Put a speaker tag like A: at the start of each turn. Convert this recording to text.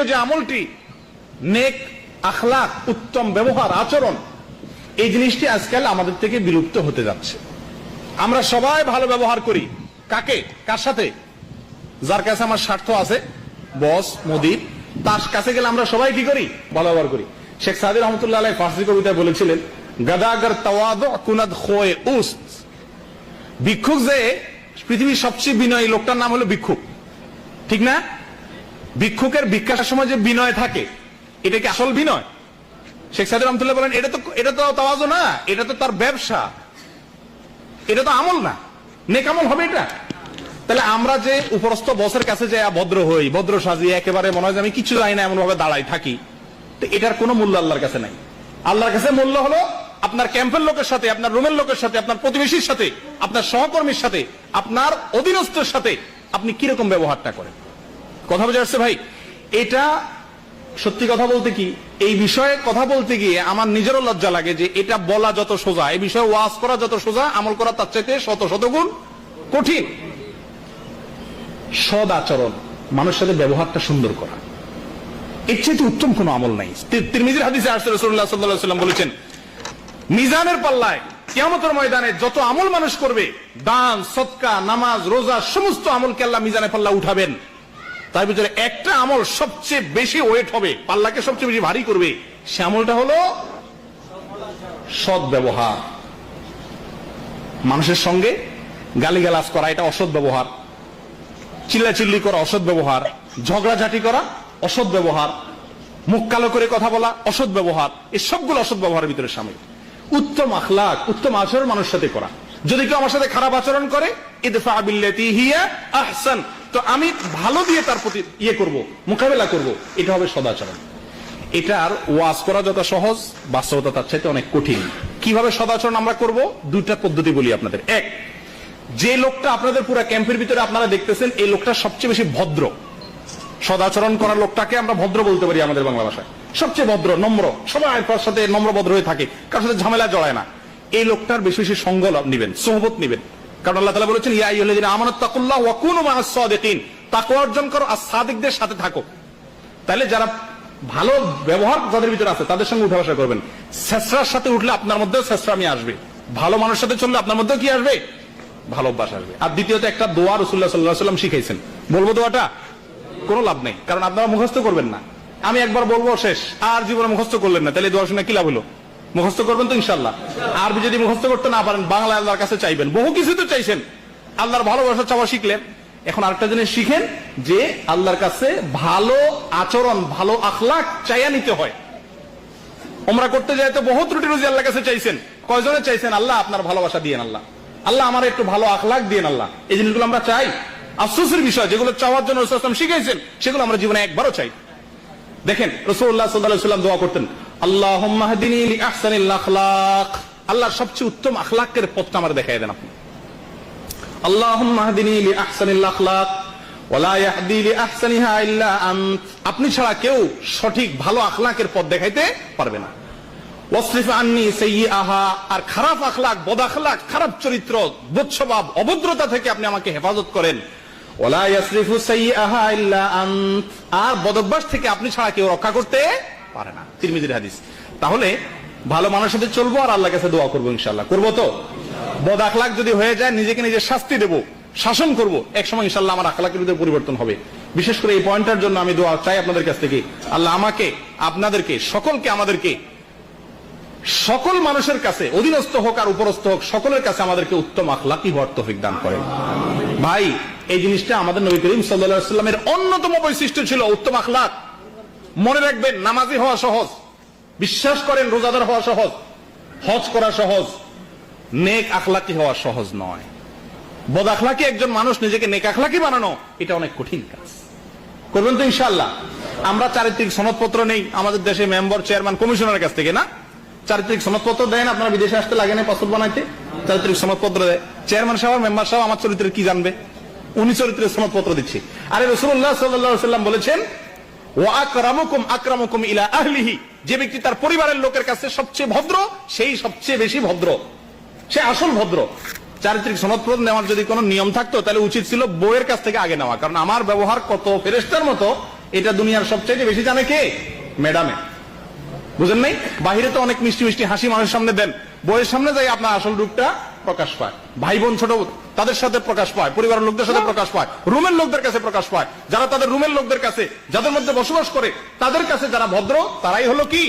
A: দ্বিতীয় যে আমলটি, নেক আখলাক, উত্তম ব্যবহার, আচরণ, এই জিনিসটি আজকাল আমাদের থেকে বিলুপ্ত হতে যাচ্ছে। আমরা সবাই ভালো ব্যবহার করি। কাকে? কার সাথে? যার কাছে আমার স্বার্থ আছে, বস, মুদির, তার কাছে গেলে আমরা সবাই কি করি? ভালো ব্যবহার করি। শেখ সাদি রহমতুল্লাহ আলাই ফার্সি কবিতায় বলেছিলেন, গাদাগর তওয়াদ কুনাদ খোয়ে উস্ত ভিক্ষুক যে পৃথিবীর সবচেয়ে বিনয়ী লোকটার নাম হলো ভিক্ষুক। ঠিক না? ভিক্ষুকের ভিক্ষার সময় যে বিনয় থাকে, এটা কি আসল বিনয়? শেখ সাদি রহমতুল্লাহ বলেন, এটা তো এটা তো তাওয়াজো না, এটা তো তার ব্যবসা, এটা তো আমল না, নেক আমল হবে এটা। তাহলে আমরা যে উপরস্থ বসের কাছে যে ভদ্র হই, ভদ্র সাজিয়ে একেবারে মনে হয় যে আমি কিছু জানি না এমন ভাবে দাঁড়াই থাকি, তো এটার কোনো মূল্য আল্লাহর কাছে নাই। আল্লাহর কাছে মূল্য হলো আপনার ক্যাম্পের লোকের সাথে, আপনার রুমের লোকের সাথে, আপনার প্রতিবেশীর সাথে, আপনার সহকর্মীর সাথে, আপনার অধীনস্থের সাথে আপনি কীরকম ব্যবহারটা করেন? কথা বোঝা যাচ্ছে ভাই। এটা সত্যি কথা বলতে কি, এই বিষয়ে কথা বলতে গিয়ে আমার নিজেরও লজ্জা লাগে যে এটা বলা যত সোজা, এই বিষয়ে ওয়াজ করা যত সোজা, আমল করা তার চাইতে শত শত গুণ কঠিন। সদ আচরণ, মানুষের সাথে ব্যবহারটা সুন্দর করা। এর চাইতে উত্তম কোনো আমল নাই। তিরমিজির হাদিসে আসছে রাসূলুল্লাহ সাল্লাল্লাহু আলাইহি সাল্লাম বলেছেন, মিজানের পাল্লায় কিয়ামতের ময়দানে যত আমল মানুষ করবে, দান, সৎকা, নামাজ, রোজা, সমস্ত আমলকে আল্লাহ মিজানের পাল্লা উঠাবেন। তার ভিতরে একটা আমল সবচেয়ে বেশি ওয়েট হবে, পাল্লাকে সবচেয়ে বেশি ভারী করবে। সে আমলটা হলো সৎ ব্যবহার। মানুষের সঙ্গে গালিগালাজ করা, এটা অসৎ ব্যবহার। চিল্লাচিল্লি করা, অসৎ ব্যবহার। ঝগড়াঝাটি করা, অসৎ ব্যবহার। মুখ কালো করে কথা বলা, অসৎ ব্যবহার। এই সবগুলো অসৎ ব্যবহারের ভিতরে সামিল। উত্তম আখলাক, উত্তম আচরণ মানুষের সাথে করা। যদি কেউ আমার সাথে খারাপ আচরণ করে, ইদফা বিল্লাতি হিয়া আহসান। তো আমি ভালো দিয়ে তার প্রতি ইয়ে করব, মোকাবেলা করব, এটা হবে সদাচরণ। এটার ওয়াজ করা যত সহজ, বাস্তবতা তার চাইতে অনেক কঠিন। কীভাবে সদাচরণ আমরা করব? দুইটা পদ্ধতি বলি আপনাদের। এক, যে লোকটা আপনাদের পুরো ক্যাম্পের ভিতরে আপনারা দেখতেছেন, এই লোকটা সবচেয়ে বেশি ভদ্র। সদাচরণ করার লোকটাকে আমরা ভদ্র বলতে পারি আমাদের বাংলা ভাষায়। সবচেয়ে ভদ্র, নম্র। সবাই তার সাথে নম্র ভদ্র হয়ে থাকে, কারোর সাথে ঝামেলা জড়ায় না। এই লোকটার বেশি বেশি সঙ্গ নিবেন, সোহবত নিবেন। কারণ আল্লাহ তাআলা বলেছেন, ইয়া আইয়ুহাল্লাযীনা আমানাত মা'আস অর্জন করো আর সাদিকদের সাথে থাকো। তাহলে যারা ভালো ব্যবহার যাদের ভিতরে আছে, তাদের সঙ্গে উঠা বসা করবেন। শেষরার সাথে উঠলে আপনার মধ্যেও শেষরামি আসবে। ভালো মানুষের সাথে চললে আপনার মধ্যেও কি আসবে? ভালো অভ্যাস আসবে। আর দ্বিতীয়ত একটা দোয়া রসুল্লাহ সাল্লাহ সাল্লাম শিখাইছেন। বলব দোয়াটা, কোনো লাভ নেই, কারণ আপনারা মুখস্থ করবেন না। আমি একবার বলব শেষ, আর জীবনে মুখস্থ করলেন না। তাহলে দোয়া শুনে কি লাভ হলো? মুখস্থ করবেন তো ইনশাল্লাহ আর যদি মুখস্থ করতে না পারেন, বাংলা আল্লাহর কাছে চাইবেন। বহু কিছু তো চাইছেন। আল্লাহর ভালোবাসা চাওয়া শিখলেন। এখন আরেকটা জিনিস শিখেন যে আল্লাহর কাছে ভালো আচরণ, ভালো আখলাক চাইয়া নিতে হয়। ওমরা করতে যায় তো বহু ত্রুটি রুজি আল্লাহর কাছে চাইছেন। কয়জনে চাইছেন, আল্লাহ, আপনার ভালোবাসা দিয়ে আল্লাহ। আল্লাহ আমার একটু ভালো আখলাক দিয়ে আল্লাহ। এই জিনিসগুলো আমরা চাই। আফসোসের বিষয়, যেগুলো চাওয়ার জন্য রসুলাম শিখাইছেন, সেগুলো আমরা জীবনে একবারও চাই। দেখেন, রসুল্লাহ সাল্লাহ সাল্লাম দোয়া করতেন আল্লাহ সবচেয়ে উত্তম আখলাকের পথটা আমার দেখাই দেন আপনি। আপনি ছাড়া কেউ সঠিক ভালো আখলাকের পথ দেখাইতে পারবে না। আর খারাপ আখলাক, বদ আখলাক, খারাপ চরিত্র অভদ্রতা থেকে আপনি আমাকে হেফাজত করেন। আর বদভ্যাস থেকে আপনি ছাড়া কেউ রক্ষা করতে পারে না। তিরমিজির হাদিস। তাহলে ভালো মানুষের সাথে চলবো আর আল্লাহর কাছে দোয়া করব ইনশাআল্লাহ। করব তো? বদ আখলাক যদি হয়ে যায়, নিজেকে নিজে শাস্তি দেব, শাসন করব, একসময় ইনশাল্লাহ আমার আখলাকের ভিতরে পরিবর্তন হবে। বিশেষ করে এই পয়েন্টের জন্য আমি দোয়া চাই আপনাদের কাছ থেকে। আল্লাহ আমাকে, আপনাদেরকে, সকলকে আমাদেরকে, সকল মানুষের কাছে, অধীনস্থ হোক আর উপরস্থ হোক, সকলের কাছে আমাদেরকে উত্তম আখলাকি হওয়ার তৌফিক দান করেন। ভাই, এই জিনিসটা আমাদের নবী করিম সাল্লাল্লাহু সাল্লামের অন্যতম বৈশিষ্ট্য ছিল উত্তম আখলাক। মনে রাখবেন, নামাজি হওয়া সহজ, বিশ্বাস করেন রোজাদার হওয়া সহজ, হজ করা সহজ, নেক আখলাকি হওয়া সহজ নয়। বদ আখলাকি একজন মানুষ নিজেকে নেক আখলাকি বানানো, এটা অনেক কঠিন কাজ। করবেন তো ইনশাল্লাহ আমরা চারিত্রিক সনদপত্র নেই, আমাদের দেশে মেম্বার, চেয়ারম্যান, কমিশনারের কাছ থেকে না। চারিত্রিক সনদপত্র দেন, আপনারা বিদেশে আসতে লাগে না পাসপোর্ট বানাইতে। চারিত্রিক সনদপত্র দেয় চেয়ারম্যান সাহেব, মেম্বার সাহেব, আমার চরিত্রের কি জানবে? উনি চরিত্রের সনদপত্র দিচ্ছে। আরে রসুল্লাহ সাল্লাহ বলেছেন যে ব্যক্তি তার পরিবারের লোকের কাছে সবচেয়ে ভদ্র, সেই সবচেয়ে বেশি ভদ্র। সে আসল ভদ্র। চারিত্রিক সনদপত্র নেওয়ার যদি কোনো নিয়ম থাকতো, তাহলে উচিত ছিল বইয়ের কাছ থেকে আগে নেওয়া। কারণ আমার ব্যবহার কত ফেরেস্তার মতো, এটা দুনিয়ার সবচেয়ে বেশি জানে কে? ম্যাডামে। বুঝেন নাই? বাহিরে তো অনেক মিষ্টি মিষ্টি হাসি মানুষের সামনে দেন। বইয়ের সামনে যাই আপনার আসল রূপটা প্রকাশ পায়। ভাই বোন ছোট, তাদের সাথে প্রকাশ পায়, পরিবারের লোকদের সাথে প্রকাশ পায়, রুমের লোকদের কাছে প্রকাশ পায়। যারা তাদের রুমের লোকদের কাছে, যাদের মধ্যে বসবাস করে, তাদের কাছে যারা ভদ্র, তারাই হলো কি?